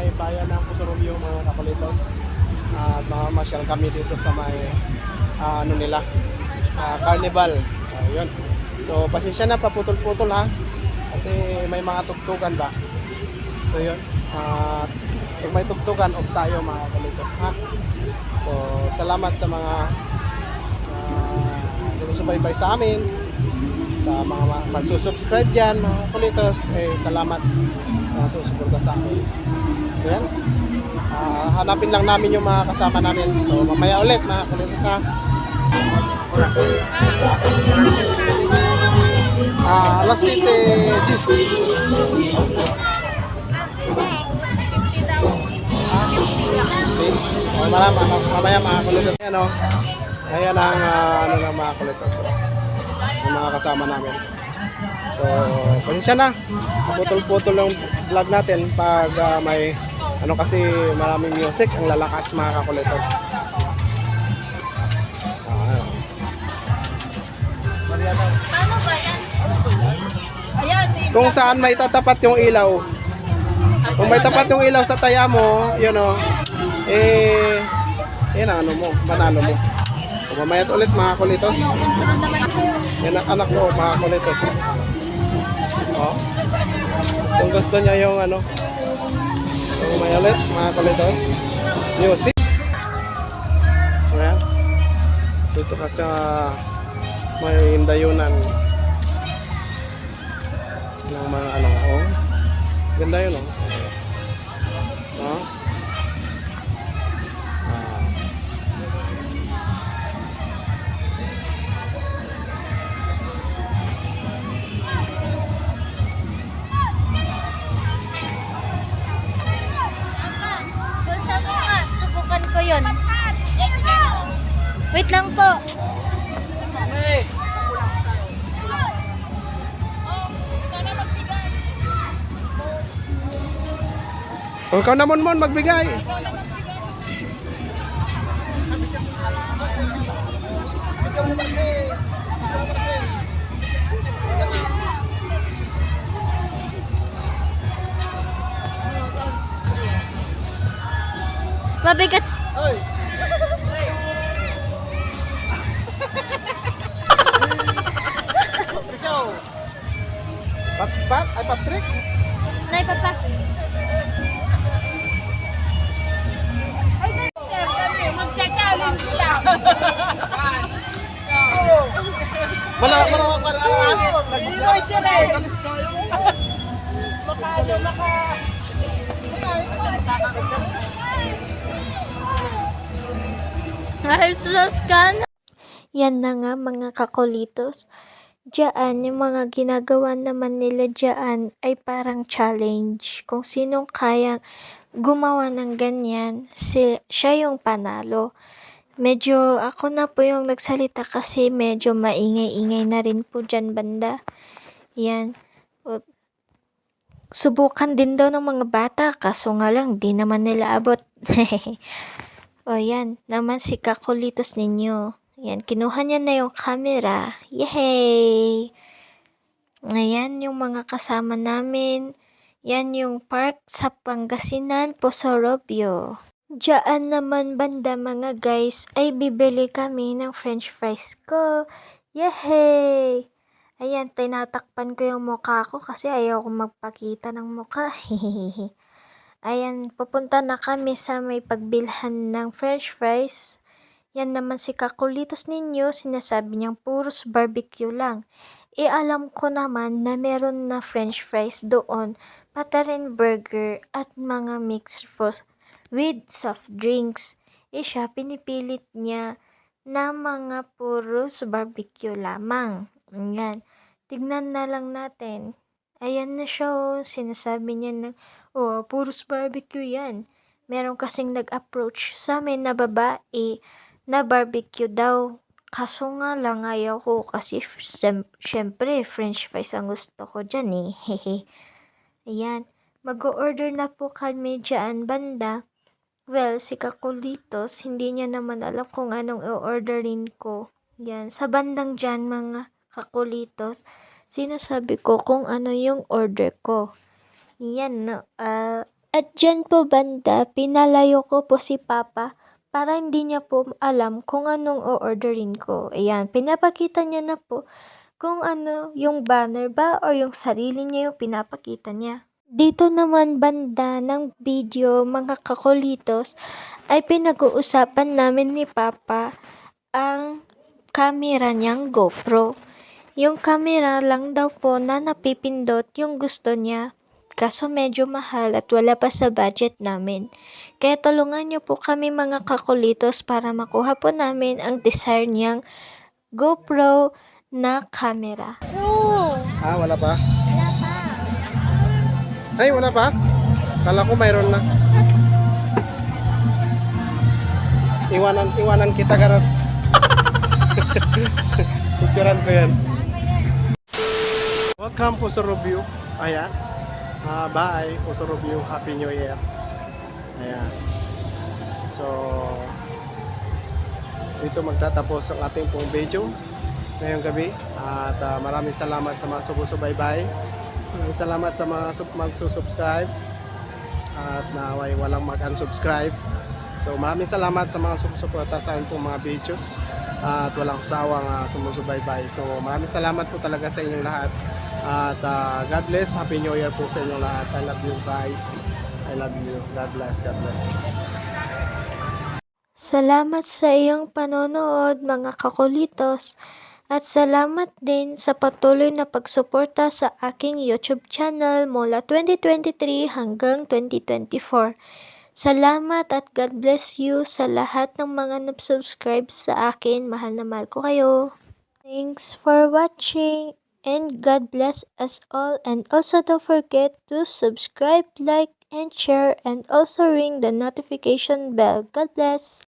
may bayan ng Pusurulyo mga kakulitos. At mamamasyal kami dito sa may ah, ano nila, ah, carnival. Ayun. So pasensya na paputol-putol ha. Kasi may mga tugtugan ba. So yun. At pag may tugtugan, off tayo mga kakulitos ha. So salamat sa mga uh, sumusubaybay sa amin sa mga ma- magsusubscribe dyan mga kulitos eh salamat uh, susuporta sa akin so yan Ah, hanapin lang namin yung mga kasama namin so mamaya ulit mga kulitos ha Ah, alas 7 Gis. Okay. Oh, mamaya, mamaya mga kulitos ano Ayan ang ah, ano ng mga kulitos. So, yung mga kasama namin. So, pasensya na. Putol-putol yung vlog natin pag ah, may ano kasi maraming music ang lalakas mga kakulitos. Ah, Ano eh. kung saan may tatapat yung ilaw. Kung may tapat yung ilaw sa taya mo, yun o, eh, yun ang ano mo, manalo mo. So, mamaya ulit mga kulitos. Yan ang anak ko, mga kulitos. Oh. Gustong gusto niya yung ano. Yung may ulit, mga kulitos. Music. Ayan. Dito ka sa may dayunan ng mga ano. Oh. Ganda yun. Oh. Lang po. Oh, ikaw naman mon magbigay. Mabigat. Ay Patrick. Nay, papa. Magcha-challenge sila. Mana mana ka na ano? Invite siya na eh. Maka, ano, maka... Ay, sus ka na. Yan na nga mga kakulitos. Diyan, yung mga ginagawa naman nila diyan ay parang challenge. Kung sinong kayang gumawa ng ganyan, si, siya yung panalo. Medyo ako na po yung nagsalita kasi medyo maingay-ingay na rin po dyan banda. Yan. Subukan din daw ng mga bata kaso nga lang di naman nila abot. o yan, naman si kakulitos ninyo. Yan, kinuha niya na yung camera. Yay! Ayan yung mga kasama namin. Yan yung park sa Pangasinan, Posorobio. Diyan naman banda mga guys ay bibili kami ng french fries ko. Yay! Ayan, tinatakpan ko yung mukha ko kasi ayaw ko magpakita ng mukha. Ayan, pupunta na kami sa may pagbilhan ng french fries. Yan naman si Kakulitos ninyo, sinasabi niyang puros barbecue lang. E alam ko naman na meron na french fries doon, pata rin burger at mga mixed fruit with soft drinks. E siya, pinipilit niya na mga puros barbecue lamang. Yan. Tignan na lang natin. Ayan na siya, oh. sinasabi niya na, oh, puros barbecue yan. Meron kasing nag-approach sa amin na babae na barbecue daw. Kaso nga lang ayaw ko kasi syempre french fries ang gusto ko dyan eh. Hehe. Ayan. Mag-order na po kami dyan banda. Well, si Kakulitos, hindi niya naman alam kung anong i-orderin ko. Yan. Sa bandang dyan mga Kakulitos, sinasabi ko kung ano yung order ko. Yan, no. Ah, At dyan po banda, pinalayo ko po si Papa para hindi niya po alam kung anong o-orderin ko. Ayan, pinapakita niya na po kung ano yung banner ba or yung sarili niya yung pinapakita niya. Dito naman banda ng video mga kakulitos ay pinag-uusapan namin ni Papa ang camera niyang GoPro. Yung camera lang daw po na napipindot yung gusto niya. Kaso medyo mahal at wala pa sa budget namin. Kaya tulungan niyo po kami mga kakulitos para makuha po namin ang desire niyang GoPro na camera. Ah, wala pa? Ay, wala pa? Kala ko mayroon na. Iwanan, iwanan kita karon. Picturean ko yan. Welcome po sa review. Ayan. Ah, bye po sa review. Happy New Year. Ayan. So, dito magtatapos ang ating pong video ngayong gabi. At ah, maraming salamat sa mga sumusubaybay. Maraming salamat sa mga sub- magsusubscribe. At naway walang mag-unsubscribe. So maraming salamat sa mga sumusuporta sa aking pong mga videos. At walang sawang uh, sumusubaybay. So maraming salamat po talaga sa inyong lahat. At ah, God bless. Happy New Year po sa inyong lahat. I love you guys. I love you. God bless. God bless. Salamat sa iyong panonood mga kakulitos at salamat din sa patuloy na pagsuporta sa aking YouTube channel mula 2023 hanggang 2024. Salamat at God bless you sa lahat ng mga nag-subscribe sa akin. Mahal na mahal ko kayo. Thanks for watching and God bless us all and also don't forget to subscribe, like, and share and also ring the notification bell. God bless.